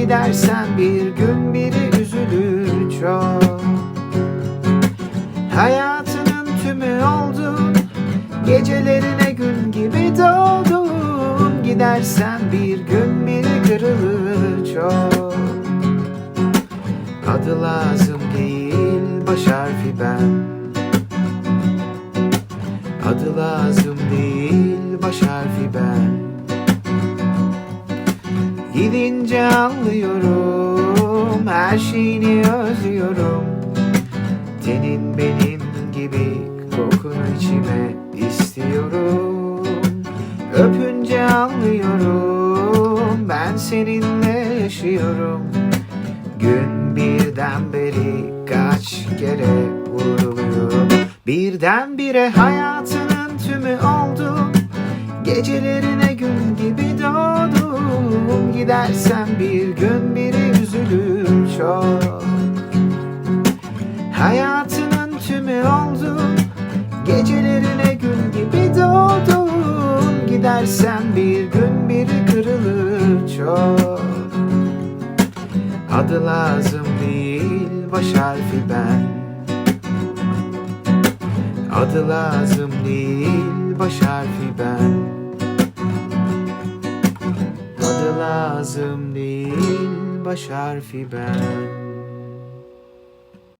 Gidersen bir gün biri üzülür çok. Hayatının tümü oldun Gecelerine gün gibi doğdum Gidersen bir gün biri kırılır çok. Adı lazım değil baş harfi ben. Adı lazım değil baş harfi ben Gidince anlıyorum her şeyini özlüyorum. Tenin benim gibi kokunu içime istiyorum. Öpünce anlıyorum ben seninle yaşıyorum. Gün birden beri kaç kere vuruluyorum Birdenbire hayatının tümü oldum Gecelerine Gidersen bir gün biri üzülür çok. Hayatının tümü oldum Gecelerine gün gibi doğdum. Gidersen bir gün biri kırılır çok. Adı lazım değil baş harfi ben. Adı lazım değil baş harfi ben lazım değil. Baş harfi ben